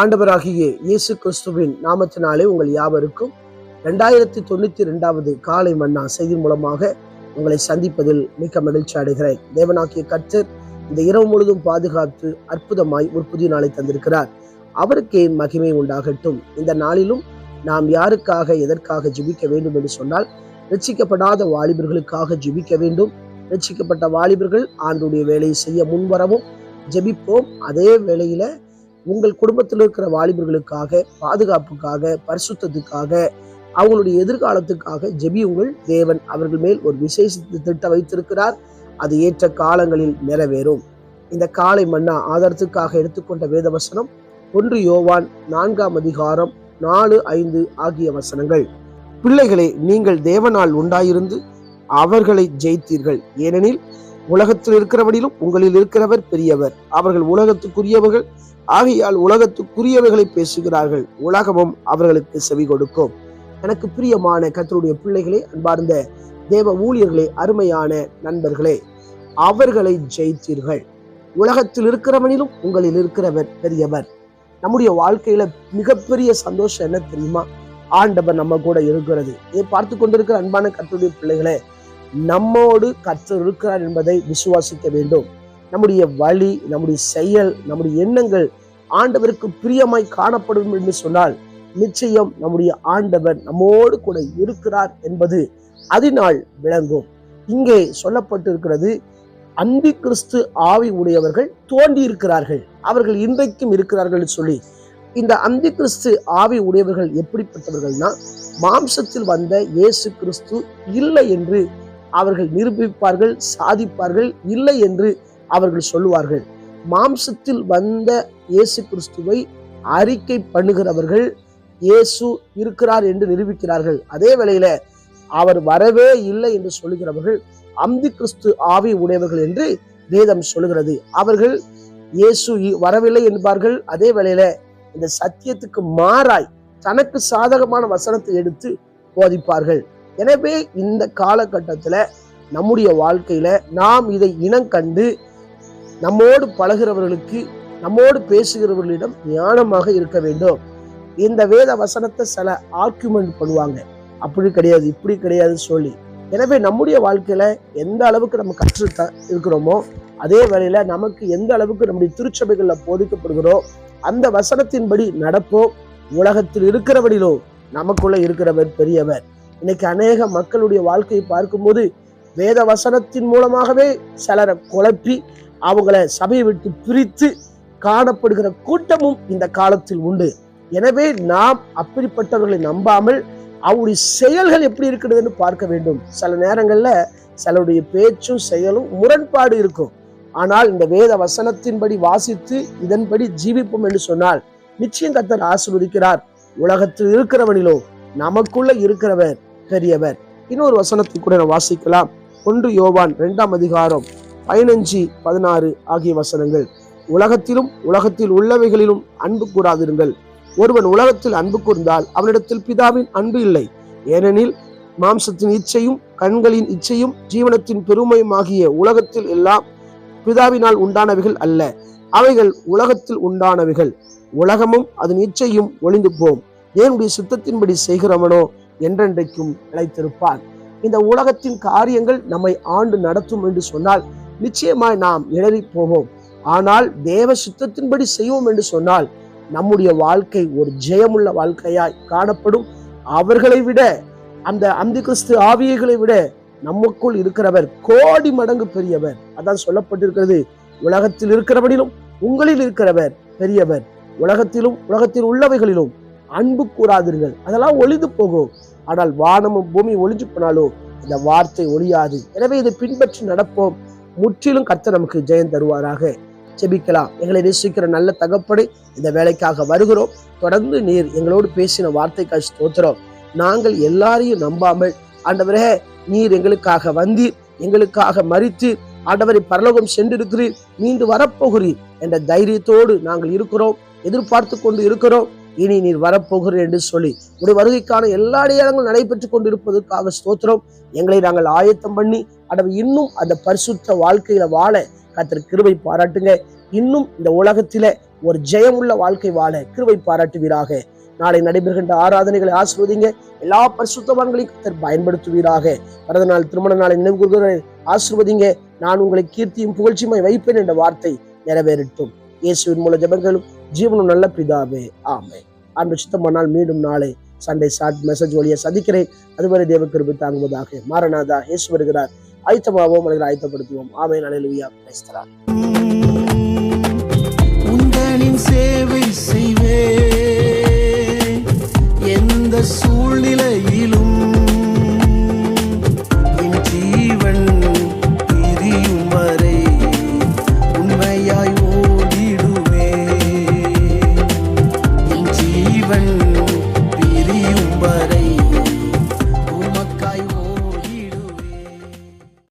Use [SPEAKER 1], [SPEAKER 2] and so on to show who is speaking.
[SPEAKER 1] ஆண்டவராகிய இயேசு கிறிஸ்துவின் நாமத்தினாலே உங்கள் யாவருக்கும் ரெண்டாயிரத்தி தொண்ணூத்தி ரெண்டாவது காலை மன்னா செய்தி மூலமாக உங்களை சந்திப்பதில் மிக்க மகிழ்ச்சி அடைகிறேன். தேவனாகிய கர்த்தர் இந்த இரவு முழுதும் பாதுகாத்து அற்புதமாய் ஒரு புதிய நாளை தந்திருக்கிறார். அவருக்கே மகிமை உண்டாகட்டும். இந்த நாளிலும் நாம் யாருக்காக எதற்காக ஜெபிக்க வேண்டும் என்று சொன்னால் ரட்சிக்கப்படாத வாலிபர்களுக்காக ஜெபிக்க வேண்டும். ரட்சிக்கப்பட்ட வாலிபர்கள் ஆண்டுடைய வேலையை செய்ய முன்வரவும் ஜெபிப்போம். அதே வேளையில உங்கள் குடும்பத்தில் இருக்கிற வாலிபர்களுக்காக பாதுகாப்புக்காக பரிசுத்தத்துக்காக அவங்களுடைய எதிர்காலத்துக்காக ஜெபியுங்கள் தேவன் அவர்கள் மேல் ஒரு விசேஷ திட்டம் வைத்திருக்கிறார். அது ஏற்ற காலங்களில் நிறைவேறும். இந்த காலை மன்னா ஆதாரத்துக்காக எடுத்துக்கொண்ட வேத வசனம் ஒன்று யோவான் நான்காம் அதிகாரம் நாலு ஐந்து ஆகிய வசனங்கள். பிள்ளைகளை நீங்கள் தேவனால் உண்டாயிருந்து அவர்களை ஜெயித்தீர்கள். ஏனெனில் உலகத்தில் இருக்கிறவனிலும் உங்களில் இருக்கிறவர் பெரியவர். அவர்கள் உலகத்துக்குரியவர்கள் ஆகையால் உலகத்துக்குரியவைகளை பேசுகிறார்கள். உலகமும் அவர்களுக்கு செவி கொடுக்கும். எனக்கு பிரியமான கத்தருடைய பிள்ளைகளே அன்பார்ந்த தேவ ஊழியர்களே அருமையான நண்பர்களே அவர்களை ஜெயித்தீர்கள். உலகத்தில் இருக்கிறவனிலும் உங்களில் இருக்கிறவர் பெரியவர். நம்முடைய வாழ்க்கையில மிகப்பெரிய சந்தோஷம் என்ன தெரியுமா? ஆண்டவர் நம்ம கூட இருக்கிறது. இதை பார்த்து கொண்டிருக்கிற அன்பான கத்தருடைய பிள்ளைகளே நம்மோடு கற்றர் இருக்கிறார் என்பதை விசுவாசிக்க வேண்டும். நம்முடைய வழி நம்முடைய செயல் நம்முடைய எண்ணங்கள் ஆண்டவருக்கு பிரியமாய் காணப்படும் என்று சொன்னால் நிச்சயம் நம்முடைய ஆண்டவர் நம்மோடு கூட இருக்கிறார் என்பது அதனால் விளங்கும். இங்கே சொல்லப்பட்டிருக்கிறது அந்தி கிறிஸ்து ஆவி உடையவர்கள் தோண்டி இருக்கிறார்கள் அவர்கள் இன்றைக்கும் இருக்கிறார்கள் சொல்லி இந்த அந்தி கிறிஸ்து ஆவி உடையவர்கள் எப்படிப்பட்டவர்கள்னா மாம்சத்தில் வந்த இயேசு கிறிஸ்து இல்லை என்று அவர்கள் நிரூபிப்பார்கள் சாதிப்பார்கள் இல்லை என்று அவர்கள் சொல்லுவார்கள். மாம்சத்தில் வந்த இயேசு கிறிஸ்துவை அறிக்கை பண்ணுகிறவர்கள் இயேசு இருக்கிறார் என்று நிரூபிக்கிறார்கள். அதே வேளையில அவர் வரவே இல்லை என்று சொல்லுகிறவர்கள் அம்பி கிறிஸ்து ஆவி உடையவர்கள் என்று வேதம் சொல்லுகிறது. அவர்கள் இயேசு வரவில்லை என்பார்கள். அதே வேளையில இந்த சத்தியத்துக்கு மாறாய் தனக்கு சாதகமான வசனத்தை எடுத்து போதிப்பார்கள். எனவே இந்த காலகட்டத்துல நம்முடைய வாழ்க்கையில நாம் இதை இனம் கண்டு நம்மோடு பழகிறவர்களுக்கு நம்மோடு பேசுகிறவர்களிடம் ஞானமாக இருக்க வேண்டும். இந்த வேத வசனத்தை சில ஆர்குமெண்ட் பண்ணுவாங்க. அப்படி கிடையாது இப்படி கிடையாது சொல்லி. எனவே நம்முடைய வாழ்க்கையில எந்த அளவுக்கு நம்ம கற்று த- இருக்கிறோமோ அதே வேளையில நமக்கு எந்த அளவுக்கு நம்முடைய திருச்சபைகளில் போதிக்கப்படுகிறோம் அந்த வசனத்தின்படி நடப்போம். உலகத்தில் இருக்கிறவரிலோ நமக்குள்ள இருக்கிறவர் பெரியவர். இன்னைக்கு அநேக மக்களுடைய வாழ்க்கையை பார்க்கும்போது வேத வசனத்தின் மூலமாகவே சிலரை குழப்பி அவங்கள சபையை விட்டு பிரித்து காணப்படுகிற கூட்டமும் இந்த காலத்தில் உண்டு. எனவே நாம் அப்படிப்பட்டவர்களை நம்பாமல் அவருடைய செயல்கள் எப்படி இருக்கிறதுன்னு பார்க்க வேண்டும். சில நேரங்களில் சிலருடைய பேச்சும் செயலும் முரண்பாடு இருக்கும். ஆனால் இந்த வேத வசனத்தின்படி வாசித்து இதன்படி ஜீவிப்போம் என்று சொன்னால் நிச்சயம் கத்தர் ஆசிர்வதிக்கிறார். உலகத்தில் இருக்கிறவனிலோ நமக்குள்ள இருக்கிறவர் பெரியவர் இன்னொரு வசனத்தை கூட நான் வாசிக்கலாம். ஒன்று யோவான் இரண்டாம் அதிகாரம் பதினஞ்சு பதினாறு ஆகிய வசனங்கள். உலகத்திலும் உலகத்தில் உள்ளவைகளிலும் அன்பு கூறாதிருங்கள் ஒருவன் உலகத்தில் அன்பு கூர்ந்தால் அவனிடத்தில் பிதாவின் அன்பு இல்லை. ஏனெனில் மாம்சத்தின் இச்சையும் கண்களின் இச்சையும் ஜீவனத்தின் பெருமையுமாகிய உலகத்தில் எல்லாம் பிதாவினால் உண்டானவைகள் அல்ல. அவைகள் உலகத்தில் உண்டானவைகள். உலகமும் அதன் இச்சையும் ஒளிந்து போம். தேவனுடைய சித்தத்தின்படி செய்கிறவனோ? என்றென்றைக்கும் நிலைத்திருப்பான் இந்த உலகத்தின் காரியங்கள் நம்மை ஆண்டு நடத்தும் என்று சொன்னால் நிச்சயமாய் நாம் இழறி போவோம். ஆனால் தேவ சித்தத்தின்படி செய்வோம் என்று சொன்னால் நம்முடைய வாழ்க்கை ஒரு ஜெயமுள்ள வாழ்க்கையாய் காணப்படும். அவர்களை விட அந்த அந்தி கிறிஸ்து ஆவியைகளை விட நமக்குள் இருக்கிறவர் கோடி மடங்கு பெரியவர். அதான் சொல்லப்பட்டிருக்கிறது. உலகத்தில் இருக்கிறவனிலும் உங்களில் இருக்கிறவர் பெரியவர். உலகத்திலும் உலகத்தில் உள்ளவைகளிலும் அன்பு கூறாதீர்கள் அதெல்லாம் ஒளிந்து போகும். ஆனால் வானமும் பூமி ஒளிஞ்சு போனாலும் இந்த வார்த்தை ஒளியாது எனவே இதை பின்பற்றி நடப்போம். முற்றிலும் கர்த்தர் நமக்கு ஜெயம் தருவாராக. ஜெபிக்கலாம். எங்களை நேசிக்கிற நல்ல தகப்படை இந்த வேலைக்காக வருகிறோம். தொடர்ந்து நீர் எங்களோடு பேசின வார்த்தைக்காக ஸ்தோத்திரம். நாங்கள் எல்லாரையும் நம்பாமல் ஆண்டவரே நீர் எங்களுக்காக வந்தீர். எங்களுக்காக மறித்தீர் ஆண்டவரை பரலோகம் சென்றிருக்கிறீர். மீண்டு வரப்போகிறீர் என்ற தைரியத்தோடு நாங்கள் இருக்கிறோம். எதிர்பார்த்து கொண்டு இருக்கிறோம். இனி நீர் வரப்போகிறீர் என்று சொல்லி உடைய வருகைக்கான எல்லா அடையாளங்களும் நடைபெற்றுக் கொண்டிருப்பதற்காக ஸ்தோத்திரம். எங்களை நாங்கள் ஆயத்தம் பண்ணி அடவை இன்னும் அந்த பரிசுத்த வாழ்க்கையில வாழ கத்திர கிருவை பாராட்டுங்க. இன்னும் இந்த உலகத்தில ஒரு ஜெயமுள்ள வாழ்க்கை வாழ கிருவை பாராட்டுவீராக. நாளை நடைபெறுகின்ற ஆராதனைகளை ஆசிர்வதிங்க எல்லா பரிசுத்தவான்களையும் கத்தர் பயன்படுத்துவீராக. பிறந்த நாள் திருமண நாளை நினைவு கூறுகிற ஆசிர்வதிங்க நான் உங்களை கீர்த்தியும் புகழ்ச்சியுமாய் வைப்பேன் என்ற வார்த்தை நிறைவேறட்டும். இயேசுவின் மூல ஜபங்களும் ஜீவனும் நல்ல பிதாவே. ஆமை அன்று சுத்தமானால் மீண்டும் நாளை சண்டே சாட் மெசேஜ் வழியை சந்திக்கிறேன். அதுவரை தேவ கிருபி தாங்குவதாக மாரநாதா இயேசு வருகிறார். ஆயத்தமாவோம் அல்லது ஆயத்தப்படுத்துவோம். ஆமை நலையிலுயா பேசுகிறார்
[SPEAKER 2] உந்தனின் சேவை செய்வே